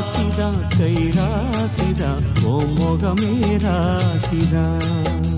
ஆசிதான் கை ராசிதான் ஓ முகமே ராசிதான்